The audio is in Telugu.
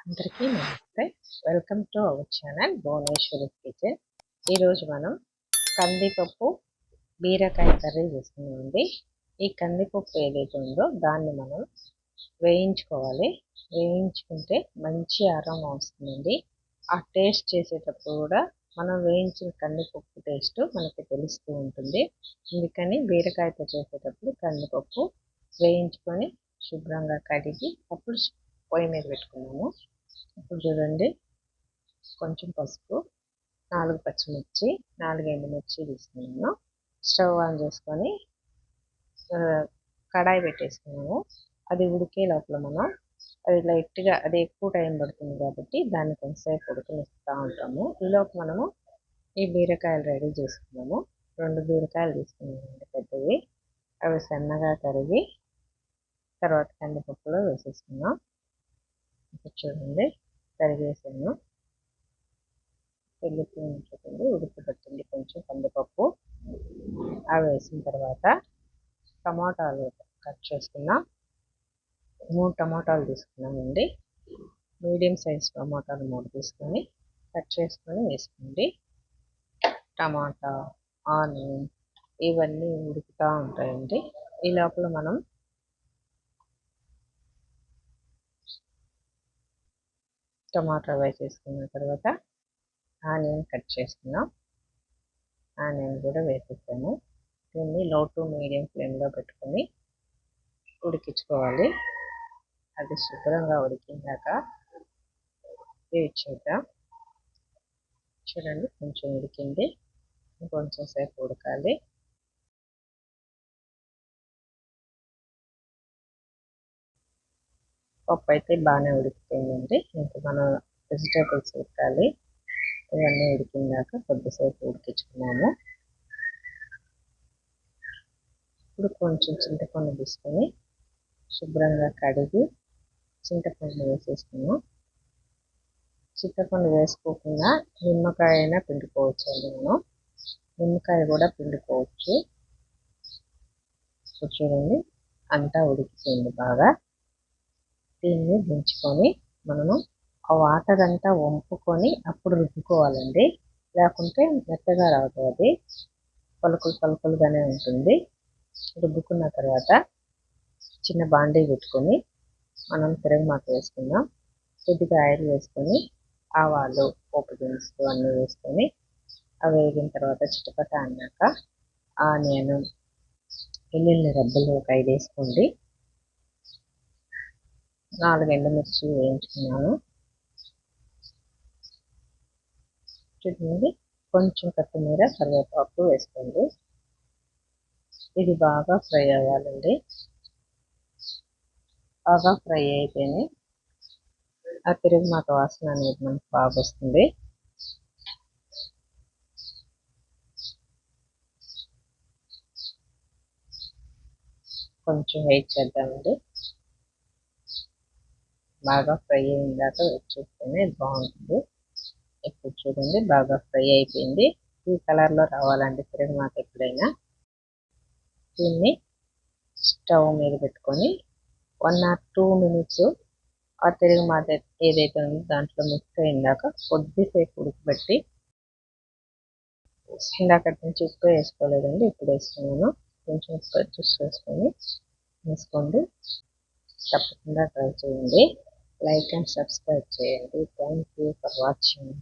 అందరికీ నమస్తే. Welcome to our channel Bhuvaneswari kitchen ఈరోజు మనం కందిపప్పు బీరకాయ కర్రీ చేస్తున్నామండి ఈ కందిపప్పు ఏదైతే ఉందో దాన్ని మనం వేయించుకోవాలి. వేయించుకుంటే మంచి ఆరం వస్తుందండి. ఆ టేస్ట్ చేసేటప్పుడు కూడా మనం వేయించిన కందిపప్పు టేస్ట్ మనకి తెలుస్తూ ఉంటుంది. అందుకని బీరకాయతో చేసేటప్పుడు కందిపప్పు వేయించుకొని శుభ్రంగా కడిగి అప్పుడు పొయ్యి మీద పెట్టుకున్నాము. ఇప్పుడు చూడండి కొంచెం పసుపు నాలుగు పచ్చిమిర్చి నాలుగు ఎండుమిర్చి తీసుకున్నాను. స్టవ్ ఆన్ చేసుకొని కడాయి పెట్టేసుకున్నాము. అది ఉడికే లోపల మనం అది లైట్గా అది ఎక్కువ టైం పడుతుంది కాబట్టి దాన్ని కొంతసేపు ఉడకనిస్తూ ఉంటాము. ఈలోపు మనము ఈ బీరకాయలు రెడీ చేసుకున్నాము. రెండు బీరకాయలు తీసుకున్నామండి పెద్దవి. అవి సన్నగా కరిగి తర్వాత కందిపప్పులో వేసేసుకున్నాం చూడండి. కరిగేసాను పెళ్ళిపోయిన చూడండి ఉడికిపెట్టింది కొంచెం కందిపప్పు అవి వేసిన తర్వాత టమాటాలు కట్ చేసుకున్నా మూడు టమాటాలు తీసుకున్నామండి. మీడియం సైజ్ టమాటాలు మూడు తీసుకొని కట్ చేసుకొని వేసుకోండి. టమాటా ఆనియన్ ఇవన్నీ ఉడుకుతూ ఉంటాయండి. ఈ లోపల మనం టమాటా వేసేసుకున్న తర్వాత ఆనియన్ కట్ చేసుకున్నాం. ఆనియన్ కూడా వేసేసాము దీన్ని లో టు మీడియం ఫ్లేమ్లో పెట్టుకొని ఉడికించుకోవాలి. అది శుభ్రంగా ఉడికిందాక వేడి చేద్దాం. చూడండి కొంచెం ఉడికింది. ఇంకొంచెం సేపు ఉడకాలి. పప్పు అయితే బాగానే ఉడికిపోయిందండి. ఇంకా మనం వెజిటేబుల్స్ ఉడకాలి. ఇవన్నీ ఉడికిందాక కొద్దిసేపు ఉడికించుకున్నాము. ఇప్పుడు కొంచెం చింతపండు తీసుకొని శుభ్రంగా కడిగి చింతపండు వేసేసుకున్నాం. చింతపండు వేసుకోకుండా నిమ్మకాయ అయినా పిండుకోవచ్చు అండి మనం. నిమ్మకాయ కూడా పిండుకోవచ్చు. చూడండి అంతా ఉడికిపోయింది బాగా. దీన్ని దించుకొని మనము ఆ వాటర్ అంతా వంపుకొని అప్పుడు రుబ్బుకోవాలండి. లేకుంటే మెత్తగా రాదు అది పలుకులు పలుకులుగానే ఉంటుంది. రుబ్బుకున్న తర్వాత చిన్న బాండీ పెట్టుకొని మనం తిరగమాక వేసుకుందాం. కొద్దిగా ఆయిల్ వేసుకొని ఆవాలు పోపు దినుసులు అన్నీ వేసుకొని అవి వేగిన తర్వాత చిటపట అన్నాక ఆనియన్ ఎల్లుల్లి రబ్బలు ఒక ఐదు వేసుకోండి నాలుగు ఎండుమిర్చి వేయించుకున్నాను. చూడండి కొంచెం కొత్తిమీర కరివేపాకు వేసుకోండి. ఇది బాగా ఫ్రై అవ్వాలండి. బాగా ఫ్రై అయితేనే ఆ తిరుగుమాత వాసన అనేది మనకు బాగా వస్తుంది. కొంచెం వెయిట్ చేద్దామండి. బాగా ఫ్రై అయిన దాకా వచ్చేస్తేనే బాగుంటుంది. ఇప్పుడు చూడండి బాగా ఫ్రై అయిపోయింది. ఈ కలర్లో రావాలండి తిరుగుమాత ఎప్పుడైనా. దీన్ని స్టవ్ మీద పెట్టుకొని వన్ ఆర్ టూ మినిట్స్ ఆ తిరుగుమాత ఏదైతే ఉందో దాంట్లో మిక్స్ అయిందాక కొద్దిసేపు ఉడకబెట్టి ఇందాకటి నుంచి ఉప్పు వేసుకోలేదండి ఇప్పుడు వేసుకున్నాను కొంచెం ఉప్పు అడ్జస్ట్ వేసుకొని వేసుకోండి. తప్పకుండా ట్రై చేయండి. లైక్ అండ్ సబ్స్క్రైబ్ చేయండి థ్యాంక్ యూ ఫర్ వాచింగ్